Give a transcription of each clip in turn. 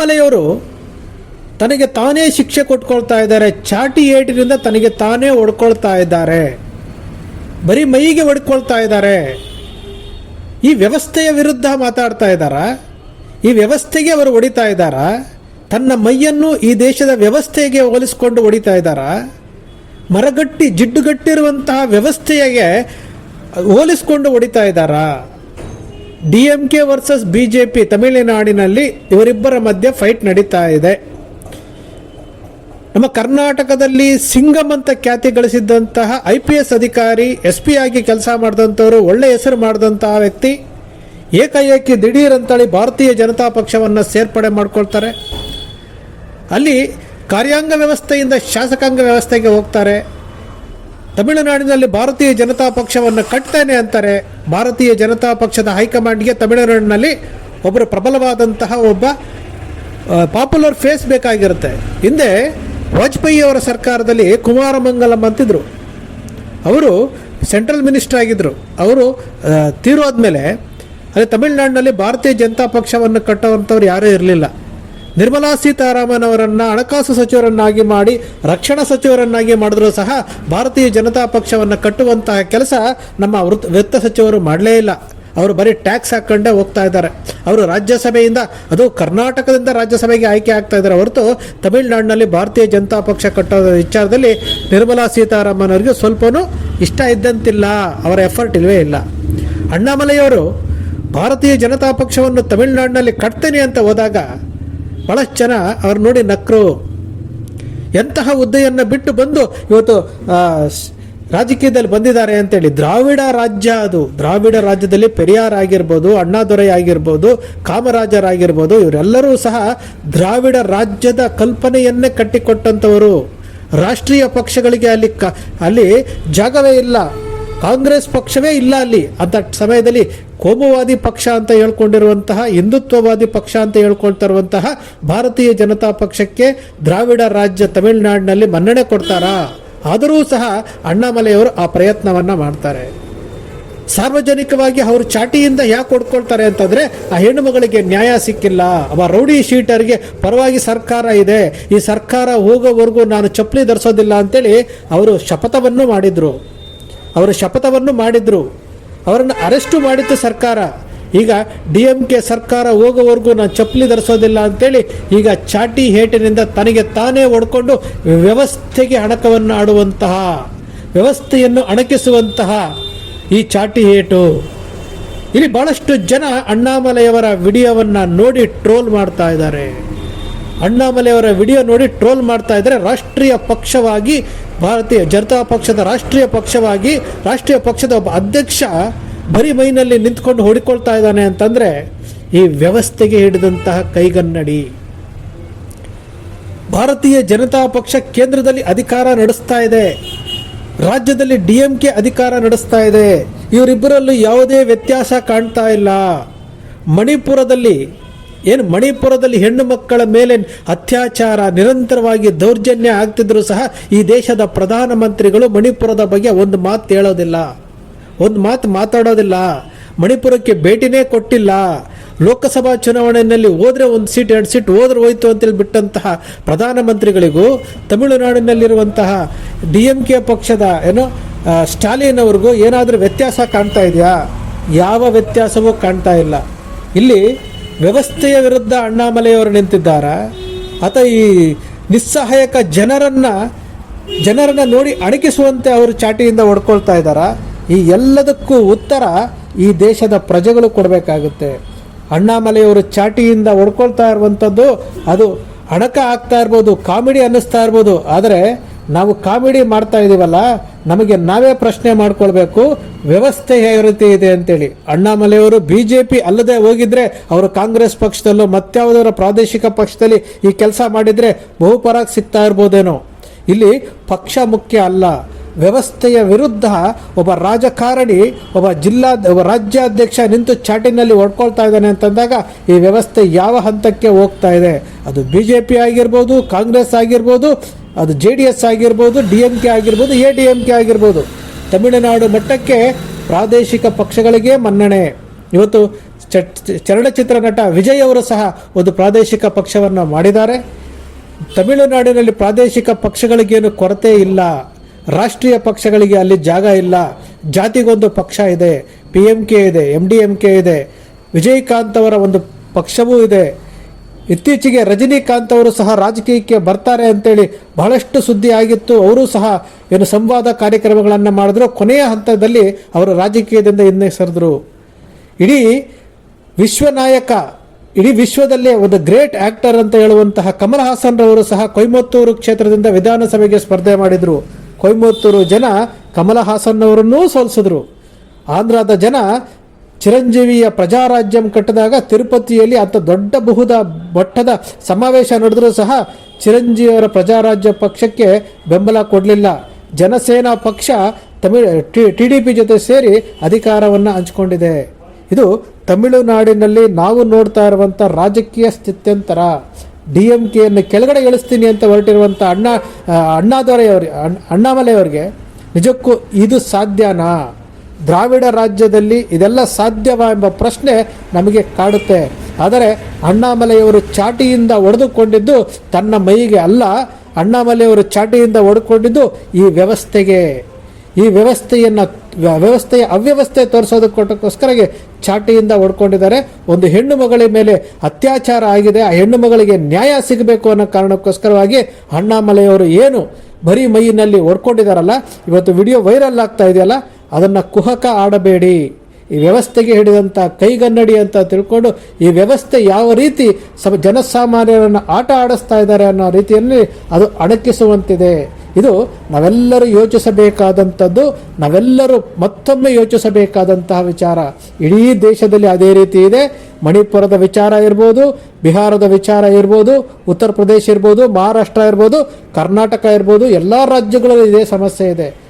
ಅಣ್ಣಾಮಲೆಯವರು ತನಗೆ ತಾನೇ ಶಿಕ್ಷೆ ಕೊಟ್ಕೊಳ್ತಾ ಇದ್ದಾರೆ. ಚಾಟಿ ಏಟಿನಿಂದ ತನಗೆ ತಾನೇ ಹೊಡ್ಕೊಳ್ತಾ ಇದ್ದಾರೆ. ಬರೀ ಮೈಗೆ ಹೊಡ್ಕೊಳ್ತಾ ಇದ್ದಾರೆ. ಈ ವ್ಯವಸ್ಥೆಯ ವಿರುದ್ಧ ಮಾತಾಡ್ತಾ ಇದ್ದಾರಾ? ಈ ವ್ಯವಸ್ಥೆಗೆ ಅವರು ಹೊಡಿತಾ ಇದ್ದಾರಾ? ತನ್ನ ಮೈಯನ್ನು ಈ ದೇಶದ ವ್ಯವಸ್ಥೆಗೆ ಹೋಲಿಸ್ಕೊಂಡು ಹೊಡಿತಾ ಇದ್ದಾರಾ? ಮರಗಟ್ಟಿ, ಜಿಡ್ಡುಗಟ್ಟಿರುವಂತಹ ವ್ಯವಸ್ಥೆಗೆ ಹೋಲಿಸ್ಕೊಂಡು ಹೊಡಿತಾ ಇದ್ದಾರಾ? D M K versus BJP ತಮಿಳುನಾಡಿನಲ್ಲಿ ಇವರಿಬ್ಬರ ಮಧ್ಯೆ ಫೈಟ್ ನಡೀತಾ ಇದೆ. ನಮ್ಮ ಕರ್ನಾಟಕದಲ್ಲಿ ಸಿಂಗಮ್ ಅಂತ ಖ್ಯಾತಿ ಗಳಿಸಿದ್ದಂತಹ ಐ ಪಿ ಎಸ್ ಅಧಿಕಾರಿ, ಎಸ್ ಪಿ ಆಗಿ ಕೆಲಸ ಮಾಡಿದಂಥವರು, ಒಳ್ಳೆ ಹೆಸರು ಮಾಡಿದಂತಹ ವ್ಯಕ್ತಿ ಏಕಾಏಕಿ ದಿಢೀರ್ ಅಂತೇಳಿ ಭಾರತೀಯ ಜನತಾ ಪಕ್ಷವನ್ನು ಸೇರ್ಪಡೆ ಮಾಡ್ಕೊಳ್ತಾರೆ. ಅಲ್ಲಿ ಕಾರ್ಯಾಂಗ ವ್ಯವಸ್ಥೆಯಿಂದ ಶಾಸಕಾಂಗ ವ್ಯವಸ್ಥೆಗೆ ಹೋಗ್ತಾರೆ. ತಮಿಳುನಾಡಿನಲ್ಲಿ ಭಾರತೀಯ ಜನತಾ ಪಕ್ಷವನ್ನು ಕಟ್ತೇನೆ ಅಂತಾರೆ. ಭಾರತೀಯ ಜನತಾ ಪಕ್ಷದ ಹೈಕಮಾಂಡ್ಗೆ ತಮಿಳುನಾಡಿನಲ್ಲಿ ಒಬ್ಬರು ಪ್ರಬಲವಾದಂತಹ ಒಬ್ಬ ಪಾಪ್ಯುಲರ್ ಫೇಸ್ ಬೇಕಾಗಿರುತ್ತೆ. ಹಿಂದೆ ವಾಜಪೇಯಿ ಅವರ ಸರ್ಕಾರದಲ್ಲಿ ಕುಮಾರಮಂಗಲಂ ಅಂತಿದ್ರು. ಅವರು ಸೆಂಟ್ರಲ್ ಮಿನಿಸ್ಟರ್ ಆಗಿದ್ದರು ಅವರು ತೀರೋದ್ಮೇಲೆ ಅದೇ ತಮಿಳುನಾಡಿನಲ್ಲಿ ಭಾರತೀಯ ಜನತಾ ಪಕ್ಷವನ್ನು ಕಟ್ಟೋವಂಥವ್ರು ಯಾರೂ ಇರಲಿಲ್ಲ. ನಿರ್ಮಲಾ ಸೀತಾರಾಮನ್ ಅವರನ್ನು ಹಣಕಾಸು ಸಚಿವರನ್ನಾಗಿ ಮಾಡಿ, ರಕ್ಷಣಾ ಸಚಿವರನ್ನಾಗಿ ಮಾಡಿದ್ರು ಸಹ ಭಾರತೀಯ ಜನತಾ ಪಕ್ಷವನ್ನು ಕಟ್ಟುವಂತಹ ಕೆಲಸ ನಮ್ಮ ವೃತ್ತ ವೃತ್ತ ಸಚಿವರು ಮಾಡಲೇ ಇಲ್ಲ. ಅವರು ಬರೀ ಟ್ಯಾಕ್ಸ್ ಹಾಕೊಂಡೇ ಹೋಗ್ತಾ ಇದ್ದಾರೆ. ಅವರು ರಾಜ್ಯಸಭೆಯಿಂದ, ಅದು ಕರ್ನಾಟಕದಿಂದ ರಾಜ್ಯಸಭೆಗೆ ಆಯ್ಕೆ ಆಗ್ತಾ ಇದ್ದಾರೆ. ಹೊರತು ತಮಿಳುನಾಡಿನಲ್ಲಿ ಭಾರತೀಯ ಜನತಾ ಪಕ್ಷ ಕಟ್ಟೋದ ವಿಚಾರದಲ್ಲಿ ನಿರ್ಮಲಾ ಸೀತಾರಾಮನ್ ಅವರಿಗೆ ಸ್ವಲ್ಪನೂ ಇಷ್ಟ ಇದ್ದಂತಿಲ್ಲ. ಅವರ ಎಫರ್ಟ್ ಇಲ್ವೇ ಇಲ್ಲ. ಅಣ್ಣಾಮಲೆಯವರು, ಭಾರತೀಯ ಜನತಾ ಪಕ್ಷವನ್ನು ತಮಿಳುನಾಡಿನಲ್ಲಿ ಕಟ್ತೇನೆ ಅಂತ ಹೋದಾಗ ಭಾಳಷ್ಟು ಜನ ಅವ್ರು ನೋಡಿ ನಕ್ರು. ಎಂತಹ ಹುದ್ದೆಯನ್ನು ಬಿಟ್ಟು ಬಂದು ಇವತ್ತು ರಾಜಕೀಯದಲ್ಲಿ ಬಂದಿದ್ದಾರೆ ಅಂತೇಳಿ, ದ್ರಾವಿಡ ರಾಜ್ಯ ಅದು. ದ್ರಾವಿಡ ರಾಜ್ಯದಲ್ಲಿ ಪೆರಿಯಾರ್ ಆಗಿರ್ಬೋದು, ಅಣ್ಣಾದೊರೈ ಆಗಿರ್ಬೋದು, ಕಾಮರಾಜರಾಗಿರ್ಬೋದು, ಇವರೆಲ್ಲರೂ ಸಹ ದ್ರಾವಿಡ ರಾಜ್ಯದ ಕಲ್ಪನೆಯನ್ನೇ ಕಟ್ಟಿಕೊಟ್ಟಂಥವರು. ರಾಷ್ಟ್ರೀಯ ಪಕ್ಷಗಳಿಗೆ ಅಲ್ಲಿ ಕ, ಅಲ್ಲಿ ಜಾಗವೇ ಇಲ್ಲ. ಕಾಂಗ್ರೆಸ್ ಪಕ್ಷವೇ ಇಲ್ಲ ಅಲ್ಲಿ. ಅಂತ ಸಮಯದಲ್ಲಿ ಕೋಮುವಾದಿ ಪಕ್ಷ ಅಂತ ಹೇಳ್ಕೊಂಡಿರುವಂತಹ, ಹಿಂದುತ್ವವಾದಿ ಪಕ್ಷ ಅಂತ ಹೇಳ್ಕೊಳ್ತಾ ಇರುವಂತಹ ಭಾರತೀಯ ಜನತಾ ಪಕ್ಷಕ್ಕೆ ದ್ರಾವಿಡ ರಾಜ್ಯ ತಮಿಳುನಾಡಿನಲ್ಲಿ ಮನ್ನಣೆ ಕೊಡ್ತಾರಾ? ಆದರೂ ಸಹ ಅಣ್ಣಾಮಲೆಯವರು ಆ ಪ್ರಯತ್ನವನ್ನ ಮಾಡ್ತಾರೆ. ಸಾರ್ವಜನಿಕವಾಗಿ ಅವರು ಚಾಟಿಯಿಂದ ಯಾಕೆ ಹೊಡ್ಕೊಳ್ತಾರೆ ಅಂತಂದ್ರೆ, ಆ ಹೆಣ್ಣು ಮಗಳಿಗೆ ನ್ಯಾಯ ಸಿಕ್ಕಿಲ್ಲ. ಅವ ರೌಡಿ ಶೀಟರ್ಗೆ ಪರವಾಗಿ ಸರ್ಕಾರ ಇದೆ. ಈ ಸರ್ಕಾರ ಹೋಗೋವರೆಗೂ ನಾನು ಚಪ್ಪಲಿ ಧರಿಸೋದಿಲ್ಲ ಅಂತೇಳಿ ಅವರು ಶಪಥವನ್ನು ಮಾಡಿದ್ರು. ಅವರು ಶಪಥವನ್ನು ಮಾಡಿದ್ರು. ಅವರನ್ನು ಅರೆಸ್ಟು ಮಾಡಿತ್ತು ಸರ್ಕಾರ. ಈಗ ಡಿ ಎಂ ಕೆ ಸರ್ಕಾರ ಹೋಗೋವರೆಗೂ ನಾನು ಚಪ್ಪಲಿ ಧರಿಸೋದಿಲ್ಲ ಅಂತೇಳಿ ಈಗ ಚಾಟಿ ಹೇಟಿನಿಂದ ತನಗೆ ತಾನೇ ಹೊಡ್ಕೊಂಡು ವ್ಯವಸ್ಥೆಗೆ ಅಣಕವನ್ನು ಆಡುವಂತಹ, ವ್ಯವಸ್ಥೆಯನ್ನು ಅಣಕಿಸುವಂತಹ ಈ ಚಾಟಿ ಹೇಟು. ಇಲ್ಲಿ ಬಹಳಷ್ಟು ಜನ ಅಣ್ಣಾಮಲೆಯವರ ವಿಡಿಯೋವನ್ನು ನೋಡಿ ಟ್ರೋಲ್ ಮಾಡ್ತಾ ಇದ್ದಾರೆ. ಅಣ್ಣಾಮಲೆಯವರ ವಿಡಿಯೋ ನೋಡಿ ಟ್ರೋಲ್ ಮಾಡ್ತಾ ಇದ್ದಾರೆ. ರಾಷ್ಟ್ರೀಯ ಪಕ್ಷವಾಗಿ, ಭಾರತೀಯ ಜನತಾ ಪಕ್ಷದ ರಾಷ್ಟ್ರೀಯ ಪಕ್ಷವಾಗಿ, ರಾಷ್ಟ್ರೀಯ ಪಕ್ಷದ ಒಬ್ಬ ಅಧ್ಯಕ್ಷ ಬರೀ ಮೈನಲ್ಲಿ ನಿಂತ್ಕೊಂಡು ಹೊಡಿಕೊಳ್ತಾ ಇದ್ದಾನೆ ಅಂತಂದರೆ ಈ ವ್ಯವಸ್ಥೆಗೆ ಹಿಡಿದಂತಹ ಕೈಗನ್ನಡಿ. ಭಾರತೀಯ ಜನತಾ ಪಕ್ಷ ಕೇಂದ್ರದಲ್ಲಿ ಅಧಿಕಾರ ನಡೆಸ್ತಾ ಇದೆ. ರಾಜ್ಯದಲ್ಲಿ ಡಿ ಎಂ ಕೆ ಅಧಿಕಾರ ನಡೆಸ್ತಾ ಇದೆ. ಇವರಿಬ್ಬರಲ್ಲೂ ಯಾವುದೇ ವ್ಯತ್ಯಾಸ ಕಾಣ್ತಾ ಇಲ್ಲ. ಮಣಿಪುರದಲ್ಲಿ ಏನು ಮಣಿಪುರದಲ್ಲಿ ಹೆಣ್ಣು ಮಕ್ಕಳ ಮೇಲೆ ಅತ್ಯಾಚಾರ, ನಿರಂತರವಾಗಿ ದೌರ್ಜನ್ಯ ಆಗ್ತಿದ್ರು ಸಹ ಈ ದೇಶದ ಪ್ರಧಾನಮಂತ್ರಿಗಳು ಮಣಿಪುರದ ಬಗ್ಗೆ ಒಂದು ಮಾತು ಹೇಳೋದಿಲ್ಲ. ಒಂದು ಮಾತು ಮಾತಾಡೋದಿಲ್ಲ. ಮಣಿಪುರಕ್ಕೆ ಭೇಟಿನೇ ಕೊಟ್ಟಿಲ್ಲ. ಲೋಕಸಭಾ ಚುನಾವಣೆಯಲ್ಲಿ ಹೋದರೆ ಒಂದು ಸೀಟ್, ಎರಡು ಸೀಟ್ ಹೋದ್ರೆ ಹೋಯ್ತು ಅಂತೇಳಿ ಬಿಟ್ಟಂತಹ ಪ್ರಧಾನಮಂತ್ರಿಗಳಿಗೂ, ತಮಿಳುನಾಡಿನಲ್ಲಿರುವಂತಹ ಡಿ ಎಂ ಕೆ ಪಕ್ಷದ ಏನೋ ಸ್ಟಾಲಿನ್ ಅವ್ರಿಗೂ ಏನಾದರೂ ವ್ಯತ್ಯಾಸ ಕಾಣ್ತಾ ಇದೆಯಾ? ಯಾವ ವ್ಯತ್ಯಾಸವೂ ಕಾಣ್ತಾ ಇಲ್ಲ. ಇಲ್ಲಿ ವ್ಯವಸ್ಥೆಯ ವಿರುದ್ಧ ಅಣ್ಣಾಮಲೆಯವರು ನಿಂತಿದ್ದಾರಾ? ಅಥವಾ ಈ ನಿಸ್ಸಹಾಯಕ ಜನರನ್ನ ಜನರನ್ನ ನೋಡಿ ಅಣಕಿಸುವಂತೆ ಅವರು ಚಾಟಿಯಿಂದ ಹೊಡ್ಕೊಳ್ತಾ ಇದ್ದಾರಾ? ಈ ಎಲ್ಲದಕ್ಕೂ ಉತ್ತರ ಈ ದೇಶದ ಪ್ರಜೆಗಳು ಕೊಡಬೇಕಾಗುತ್ತೆ. ಅಣ್ಣಾಮಲೆಯವರು ಚಾಟಿಯಿಂದ ಹೊಡ್ಕೊಳ್ತಾ ಇರುವಂಥದ್ದು ಅದು ಅಣಕ ಆಗ್ತಾ ಇರ್ಬೋದು, ಕಾಮಿಡಿ ಅನ್ನಿಸ್ತಾ ಇರ್ಬೋದು. ಆದರೆ ನಾವು ಕಾಮಿಡಿ ಮಾಡ್ತಾ ಇದೀವಲ್ಲ, ನಮಗೆ ನಾವೇ ಪ್ರಶ್ನೆ ಮಾಡ್ಕೊಳ್ಬೇಕು, ವ್ಯವಸ್ಥೆ ಯಾವ ಇದೆ ಅಂತೇಳಿ. ಅಣ್ಣಾಮಲೆಯವರು ಬಿ ಜೆ ಪಿ ಅಲ್ಲದೆ ಹೋಗಿದ್ರೆ, ಅವರು ಕಾಂಗ್ರೆಸ್ ಪಕ್ಷದಲ್ಲೂ ಮತ್ಯಾವುದರ ಪ್ರಾದೇಶಿಕ ಪಕ್ಷದಲ್ಲಿ ಈ ಕೆಲಸ ಮಾಡಿದ್ರೆ ಬಹುಪರಾಗಿ ಸಿಗ್ತಾ ಇರ್ಬೋದೇನೋ. ಇಲ್ಲಿ ಪಕ್ಷ ಮುಖ್ಯ ಅಲ್ಲ. ವ್ಯವಸ್ಥೆಯ ವಿರುದ್ಧ ಒಬ್ಬ ರಾಜಕಾರಣಿ, ಒಬ್ಬ ಜಿಲ್ಲಾ, ಒಬ್ಬ ರಾಜ್ಯಾಧ್ಯಕ್ಷ ನಿಂತು ಚಾಟಿನಲ್ಲಿ ಹೊಡ್ಕೊಳ್ತಾ ಇದ್ದಾನೆ ಅಂತಂದಾಗ ಈ ವ್ಯವಸ್ಥೆ ಯಾವ ಹಂತಕ್ಕೆ ಹೋಗ್ತಾ ಇದೆ? ಅದು ಬಿ ಜೆ ಪಿ ಆಗಿರ್ಬೋದು, ಕಾಂಗ್ರೆಸ್ ಆಗಿರ್ಬೋದು ಅದು ಜೆ ಡಿ ಎಸ್ ಆಗಿರ್ಬೋದು ಡಿ ಎಂ ಕೆ ಆಗಿರ್ಬೋದು ಎ ಡಿ ಎಂ ಕೆ ಆಗಿರ್ಬೋದು. ತಮಿಳುನಾಡು ಮಟ್ಟಕ್ಕೆ ಪ್ರಾದೇಶಿಕ ಪಕ್ಷಗಳಿಗೆ ಮನ್ನಣೆ. ಇವತ್ತು ಚಲನಚಿತ್ರ ನಟ ವಿಜಯ್ ಅವರು ಸಹ ಒಂದು ಪ್ರಾದೇಶಿಕ ಪಕ್ಷವನ್ನು ಮಾಡಿದ್ದಾರೆ. ತಮಿಳುನಾಡಿನಲ್ಲಿ ಪ್ರಾದೇಶಿಕ ಪಕ್ಷಗಳಿಗೇನು ಕೊರತೆ ಇಲ್ಲ. ರಾಷ್ಟ್ರೀಯ ಪಕ್ಷಗಳಿಗೆ ಅಲ್ಲಿ ಜಾಗ ಇಲ್ಲ. ಜಾತಿಗೊಂದು ಪಕ್ಷ ಇದೆ. ಪಿ ಎಂ ಕೆ ಇದೆ ಎಂ ಡಿ ಎಂ ಕೆ ಇದೆ. ವಿಜಯಕಾಂತ್ ಅವರ ಒಂದು ಪಕ್ಷವೂ ಇದೆ. ಇತ್ತೀಚೆಗೆ ರಜನಿಕಾಂತ್ ಅವರು ಸಹ ರಾಜಕೀಯಕ್ಕೆ ಬರ್ತಾರೆ ಅಂತೇಳಿ ಬಹಳಷ್ಟು ಸುದ್ದಿ ಆಗಿತ್ತು. ಅವರು ಸಹ ಏನು ಸಂವಾದ ಕಾರ್ಯಕ್ರಮಗಳನ್ನು ಮಾಡಿದ್ರು. ಕೊನೆಯ ಹಂತದಲ್ಲಿ ಅವರು ರಾಜಕೀಯದಿಂದ ಹಿಂದೆ ಸರಿದ್ರು ಇಡೀ ವಿಶ್ವನಾಯಕ, ಇಡೀ ವಿಶ್ವದಲ್ಲೇ ಒಂದು ಗ್ರೇಟ್ ಆಕ್ಟರ್ ಅಂತ ಹೇಳುವಂತಹ ಕಮಲ್ ಹಾಸನ್ ರವರು ಸಹ ಕೊಯಮತ್ತೂರು ಕ್ಷೇತ್ರದಿಂದ ವಿಧಾನಸಭೆಗೆ ಸ್ಪರ್ಧೆ ಮಾಡಿದ್ರು. ಕೊಯಮತ್ತೂರು ಜನ ಕಮಲ ಹಾಸನ್ ಅವರನ್ನೂ ಸೋಲಿಸಿದ್ರು. ಆಂಧ್ರದ ಜನ ಚಿರಂಜೀವಿಯ ಪ್ರಜಾರಾಜ್ಯಂ ಕಟ್ಟಿದಾಗ ತಿರುಪತಿಯಲ್ಲಿ ಅಂತ ದೊಡ್ಡ ಬಹುದ ಮಟ್ಟದ ಸಮಾವೇಶ ನಡೆದರೂ ಸಹ ಚಿರಂಜೀವಿಯವರ ಪ್ರಜಾರಾಜ್ಯ ಪಕ್ಷಕ್ಕೆ ಬೆಂಬಲ ಕೊಡಲಿಲ್ಲ. ಜನಸೇನಾ ಪಕ್ಷ ತಮಿಳ್, ಟಿ ಡಿ ಪಿ ಜೊತೆ ಸೇರಿ ಅಧಿಕಾರವನ್ನು ಹಂಚಿಕೊಂಡಿದೆ. ಇದು ತಮಿಳುನಾಡಿನಲ್ಲಿ ನಾವು ನೋಡ್ತಾ ಇರುವಂಥ ರಾಜಕೀಯ ಸ್ಥಿತ್ಯಂತರ. ಡಿ ಎಂ ಕೆಯನ್ನು ಕೆಳಗಡೆ ಇಳಿಸ್ತೀನಿ ಅಂತ ಹೊರಟಿರುವಂಥ ಅಣ್ಣ ಅಣ್ಣಾದೊರೆಯವ್ರಿಗೆ ಅಣ್ಣಾದೊರೆಯವರಿಗೆ ಅಣ್ಣ- ಅಣ್ಣಾಮಲೆಯವ್ರಿಗೆ ನಿಜಕ್ಕೂ ಇದು ಸಾಧ್ಯನಾ? ದ್ರಾವಿಡ ರಾಜ್ಯದಲ್ಲಿ ಇದೆಲ್ಲ ಸಾಧ್ಯವಾ ಎಂಬ ಪ್ರಶ್ನೆ ನಮಗೆ ಕಾಡುತ್ತೆ. ಆದರೆ ಅಣ್ಣಾಮಲೆಯವರು ಚಾಟಿಯಿಂದ ಹೊಡೆದುಕೊಂಡಿದ್ದು ತನ್ನ ಮೈಗೆ ಅಲ್ಲ, ಅಣ್ಣಾಮಲೆಯವರು ಚಾಟಿಯಿಂದ ಹೊಡ್ಕೊಂಡಿದ್ದು ಈ ವ್ಯವಸ್ಥೆಗೆ. ಈ ವ್ಯವಸ್ಥೆಯನ್ನು, ವ್ಯವಸ್ಥೆಯ ಅವ್ಯವಸ್ಥೆ ತೋರಿಸೋದಕ್ಕೋಸ್ಕರಗೆ ಚಾಟಿಯಿಂದ ಹೊಡ್ಕೊಂಡಿದ್ದಾರೆ ಒಂದು ಹೆಣ್ಣು ಮಗಳ ಮೇಲೆ ಅತ್ಯಾಚಾರ ಆಗಿದೆ, ಆ ಹೆಣ್ಣು ಮಗಳಿಗೆ ನ್ಯಾಯ ಸಿಗಬೇಕು ಅನ್ನೋ ಕಾರಣಕ್ಕೋಸ್ಕರವಾಗಿ ಅಣ್ಣಾಮಲೆಯವರು ಏನು ಬರೀ ಮೈನಲ್ಲಿ ಹೊಡ್ಕೊಂಡಿದ್ದಾರಲ್ಲ ಇವತ್ತು ವಿಡಿಯೋ ವೈರಲ್ ಆಗ್ತಾ ಇದೆಯಲ್ಲ? ಅದನ್ನು ಕುಹಕ ಆಡಬೇಡಿ. ಈ ವ್ಯವಸ್ಥೆಗೆ ಹಿಡಿದಂಥ ಕೈಗನ್ನಡಿ ಅಂತ ತಿಳ್ಕೊಂಡು ಈ ವ್ಯವಸ್ಥೆ ಯಾವ ರೀತಿ ಸಮ, ಜನಸಾಮಾನ್ಯರನ್ನು ಆಟ ಆಡಿಸ್ತಾ ಇದ್ದಾರೆ ಅನ್ನೋ ರೀತಿಯಲ್ಲಿ ಅದು ಅಣಕಿಸುವಂತಿದೆ. ಇದು ನಾವೆಲ್ಲರೂ ಯೋಚಿಸಬೇಕಾದಂಥದ್ದು, ನಾವೆಲ್ಲರೂ ಮತ್ತೊಮ್ಮೆ ಯೋಚಿಸಬೇಕಾದಂತಹ ವಿಚಾರ. ಇಡೀ ದೇಶದಲ್ಲಿ ಅದೇ ರೀತಿ ಇದೆ. ಮಣಿಪುರದ ವಿಚಾರ ಇರ್ಬೋದು, ಬಿಹಾರದ ವಿಚಾರ ಇರ್ಬೋದು, ಉತ್ತರ ಪ್ರದೇಶ ಇರ್ಬೋದು, ಮಹಾರಾಷ್ಟ್ರ ಇರ್ಬೋದು, ಕರ್ನಾಟಕ ಇರ್ಬೋದು, ಎಲ್ಲ ರಾಜ್ಯಗಳಲ್ಲೂ ಇದೇ ಸಮಸ್ಯೆ ಇದೆ.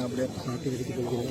આપણે સાંઠી બોલી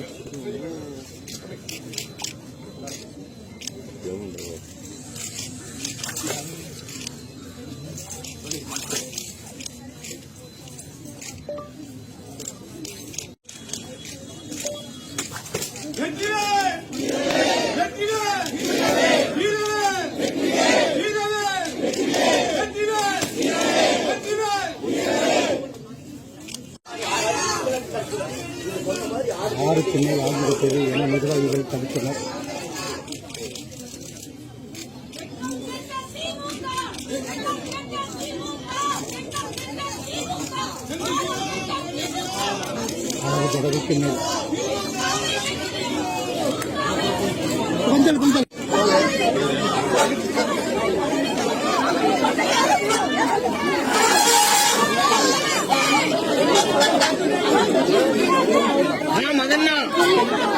ஆறுக்கு மேல் ஆகிவிட்டது என நிர்வாகிகள் தடுத்தனர். அறுபது தடவைக்கு மேல். んなん